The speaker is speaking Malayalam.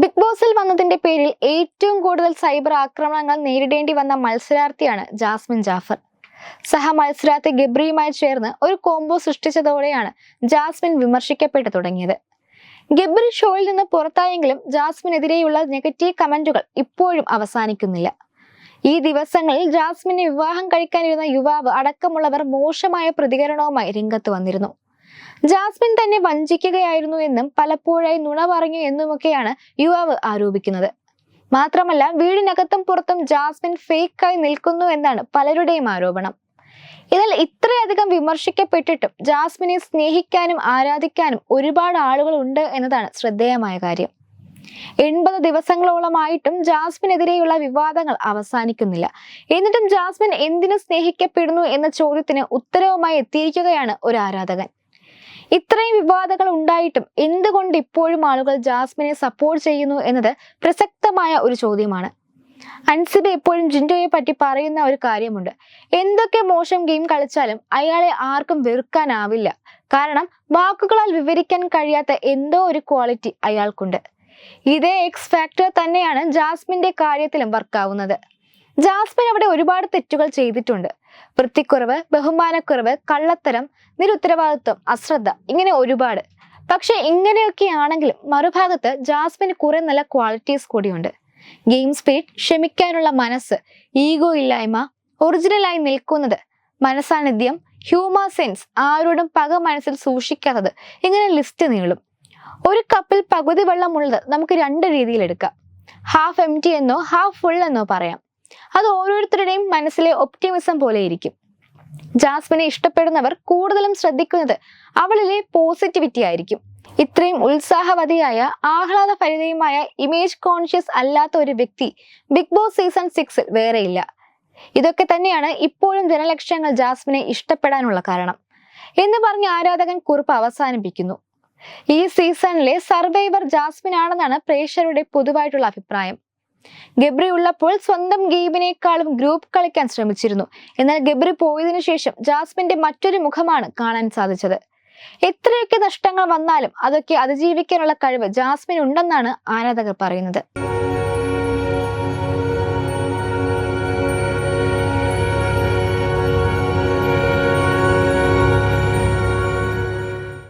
ബിഗ് ബോസിൽ വന്നതിന്റെ പേരിൽ ഏറ്റവും കൂടുതൽ സൈബർ ആക്രമണങ്ങൾ നേരിടേണ്ടി വന്ന മത്സരാർത്ഥിയാണ് ജാസ്മിൻ ജാഫർ. സഹ മത്സരാർത്ഥി ഗബ്രിയുമായി ചേർന്ന് ഒരു കോംബോ സൃഷ്ടിച്ചതോടെയാണ് ജാസ്മിൻ വിമർശിക്കപ്പെട്ടു തുടങ്ങിയത്. ഗബ്രി ഷോയിൽ നിന്ന് പുറത്തായെങ്കിലും ജാസ്മിനെതിരെയുള്ള നെഗറ്റീവ് കമന്റുകൾ ഇപ്പോഴും അവസാനിക്കുന്നില്ല. ഈ ദിവസങ്ങളിൽ ജാസ്മിനെ വിവാഹം കഴിക്കാനിരുന്ന യുവാവ് അടക്കമുള്ളവർ മോശമായ പ്രതികരണവുമായി രംഗത്ത് വന്നിരുന്നു. ജാസ്മിൻ തന്നെ വഞ്ചിക്കുകയായിരുന്നു എന്നും പലപ്പോഴായി നുണ പറഞ്ഞു എന്നുമൊക്കെയാണ് യുവാവ് ആരോപിക്കുന്നത്. മാത്രമല്ല വീടിനകത്തും പുറത്തും ജാസ്മിൻ ഫേക്കായി നിൽക്കുന്നു എന്നാണ് പലരുടെയും ആരോപണം. എന്നാൽ ഇത്രയധികം വിമർശിക്കപ്പെട്ടിട്ടും ജാസ്മിനെ സ്നേഹിക്കാനും ആരാധിക്കാനും ഒരുപാട് ആളുകൾ ഉണ്ട് എന്നതാണ് ശ്രദ്ധേയമായ കാര്യം. എൺപത് ദിവസങ്ങളോളമായിട്ടും ജാസ്മിനെതിരെയുള്ള വിവാദങ്ങൾ അവസാനിക്കുന്നില്ല. എന്നിട്ടും ജാസ്മിൻ എന്തിനു സ്നേഹിക്കപ്പെടുന്നു എന്ന ചോദ്യത്തിന് ഉത്തരവുമായി എത്തിയിരിക്കുകയാണ് ഒരു ആരാധകൻ. ഇത്രയും വിവാദങ്ങൾ ഉണ്ടായിട്ടും എന്തുകൊണ്ട് ഇപ്പോഴും ആളുകൾ ജാസ്മിനെ സപ്പോർട്ട് ചെയ്യുന്നു എന്നത് പ്രസക്തമായ ഒരു ചോദ്യമാണ്. അൻസിബ എപ്പോഴും ജിൻഡോയെ പറ്റി പറയുന്ന ഒരു കാര്യമുണ്ട്. എന്തൊക്കെ മോശം ഗെയിം കളിച്ചാലും അയാളെ ആർക്കും വെറുക്കാനാവില്ല. കാരണം വാക്കുകളാൽ വിവരിക്കാൻ കഴിയാത്ത എന്തോ ഒരു ക്വാളിറ്റി അയാൾക്കുണ്ട്. ഇതേ എക്സ് ഫാക്ടർ തന്നെയാണ് ജാസ്മിന്റെ കാര്യത്തിലും വർക്കാവുന്നത് ജാസ്മിൻ അവിടെ ഒരുപാട് തെറ്റുകൾ ചെയ്തിട്ടുണ്ട്. വൃത്തിക്കുറവ് ബഹുമാനക്കുറവ് കള്ളത്തരം നിരുത്തരവാദിത്വം അശ്രദ്ധ ഇങ്ങനെ ഒരുപാട്. പക്ഷെ ഇങ്ങനെയൊക്കെ ആണെങ്കിലും മറുഭാഗത്ത് ജാസ്മിന് കുറെ നല്ല ക്വാളിറ്റീസ് കൂടിയുണ്ട്. ഗെയിം സ്പീഡ് ക്ഷമിക്കാനുള്ള മനസ്സ് ഈഗോ ഇല്ലായ്മ ഒറിജിനലായി നിൽക്കുന്നത് മനസാന്നിധ്യം ഹ്യൂമർ സെൻസ് ആരോടും പക മനസ്സിൽ സൂക്ഷിക്കാത്തത് ഇങ്ങനെ ലിസ്റ്റ് നീളും. ഒരു കപ്പിൽ പകുതി വെള്ളമുള്ളത് നമുക്ക് രണ്ട് രീതിയിൽ എടുക്കാം. ഹാഫ് എം ടി എന്നോ ഹാഫ് ഫുൾ എന്നോ പറയാം. അത് ഓരോരുത്തരുടെയും മനസ്സിലെ ഒപ്റ്റിമിസം പോലെ ഇരിക്കും. ജാസ്മിനെ ഇഷ്ടപ്പെടുന്നവർ കൂടുതലും ശ്രദ്ധിക്കുന്നത് അവളിലെ പോസിറ്റിവിറ്റി ആയിരിക്കും. ഇത്രയും ഉത്സാഹവതിയായ ആഹ്ലാദഭരിതയുമായ ഇമേജ് കോൺഷ്യസ് അല്ലാത്ത ഒരു വ്യക്തി ബിഗ് ബോസ് സീസൺ സിക്സിൽ വേറെയില്ല. ഇതൊക്കെ തന്നെയാണ് ഇപ്പോഴും ജനലക്ഷങ്ങൾ ജാസ്മിനെ ഇഷ്ടപ്പെടാനുള്ള കാരണം. എന്ന് പറഞ്ഞ് ആരാധകൻ കുറിപ്പ് അവസാനിപ്പിക്കുന്നു. ഈ സീസണിലെ സർവൈവർ ജാസ്മിൻ ആണെന്നാണ് പ്രേക്ഷകരുടെ പൊതുവായിട്ടുള്ള അഭിപ്രായം. ഗബ്രി ഉള്ളപ്പോൾ സ്വന്തം ഗെയിമിനേക്കാളും ഗ്രൂപ്പ് കളിക്കാൻ ശ്രമിച്ചിരുന്നു. എന്നാൽ ഗബ്രി പോയതിനു ശേഷം ജാസ്മിന്റെ മറ്റൊരു മുഖമാണ് കാണാൻ സാധിച്ചത്. എത്രയൊക്കെ നഷ്ടങ്ങൾ വന്നാലും അതൊക്കെ അതിജീവിക്കാനുള്ള കഴിവ് ജാസ്മിൻ ഉണ്ടെന്നാണ് ആരാധകർ പറയുന്നത്.